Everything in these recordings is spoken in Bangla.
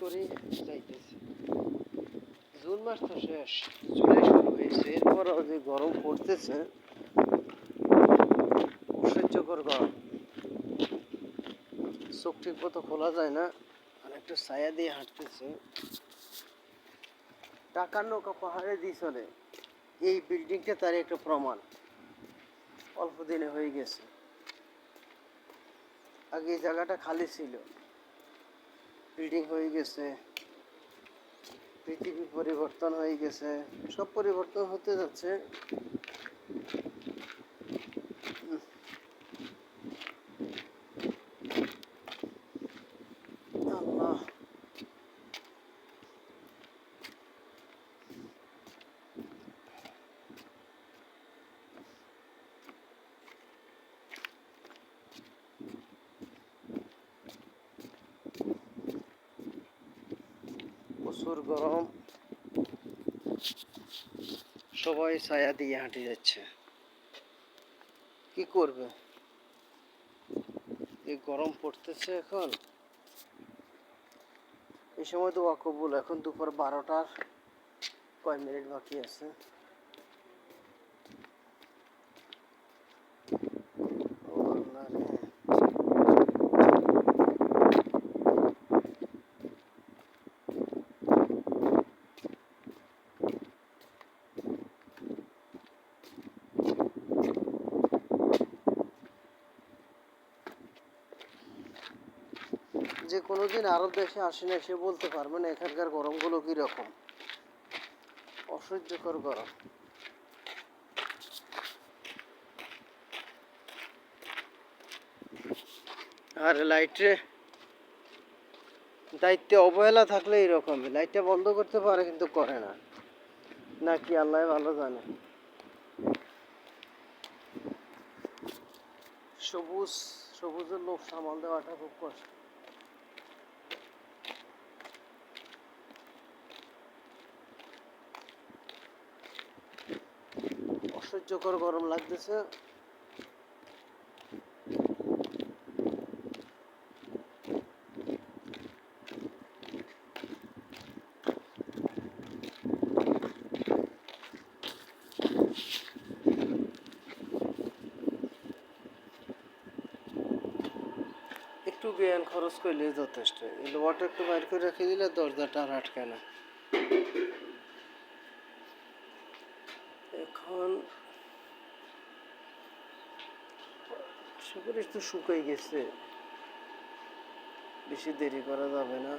করে যাইতেছে। জুন মাস তো শেষ জুলাই শুরু হয়েছে। এরপরও যে গরম পড়তেছে অসহ্যকর গরম। চোখ ঠিক মতো খোলা যায় না, আর একটু ছায়া দিয়ে হাঁটতেছে। টাকার নৌকা পাহাড়ে দিয়ে চলে। এই বিল্ডিংটা তার একটা প্রমাণ। অল্প দিনে হয়ে গেছে। আগে এই জায়গাটা খালি ছিল। বিল্ডিং হয়ে গেছে পৃথিবী পরিবর্তন হয়ে গেছে সব পরিবর্তন হতে যাচ্ছে উম। আল্লাহ প্রচুর গরম সবাই ছায়া দিয়ে হাঁটে যাচ্ছে। কি করবে? এই গরম পড়তেছে এখন। এই সময় তো অকবুল এখন দুপুর বারোটার কয় মিনিট বাকি আছে? যে কোনোদিন আরব দেশে আসে না, সে বলতে পারবে না এখানকার গরমগুলো কীরকম। অসহ্যকর গরম। আর লাইটে দায়িত্বে অবহেলা থাকলে এরকমই, লাইটটা বন্ধ করতে পারে কিন্তু করে না। নাকি আল্লাহ ভালো জানে। সবুজ, সবুজের লোক সামাল দেওয়াটা খুব কষ্ট। অসহ্যকর গরম লাগতেছে। একটু জ্ঞান খরচ করলে যথেষ্ট। লোহাটা একটু বাইর করে রেখে দিলে দরজাটা আর আটকায় না। এখন সুপারিশ তো শুকাই গেছে। বেশি দেরি করা যাবে না।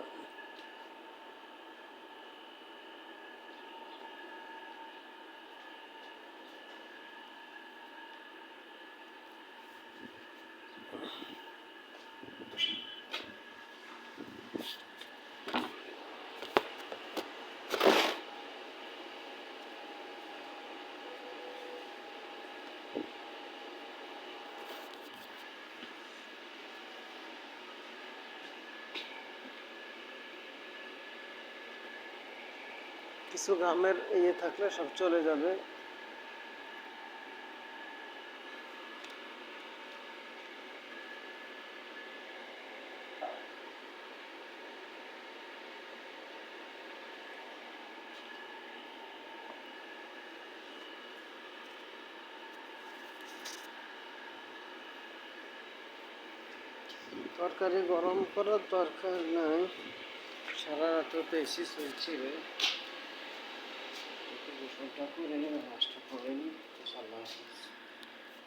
কিছু গ্রামের ইয়ে থাকলে সব চলে যাবে। তরকারি গরম করার দরকার নাই। সারা রাত এসি চলছিল একটু গোসলটা করে নেবেন নাস্তা করে নিন আল্লাহ হাফিজ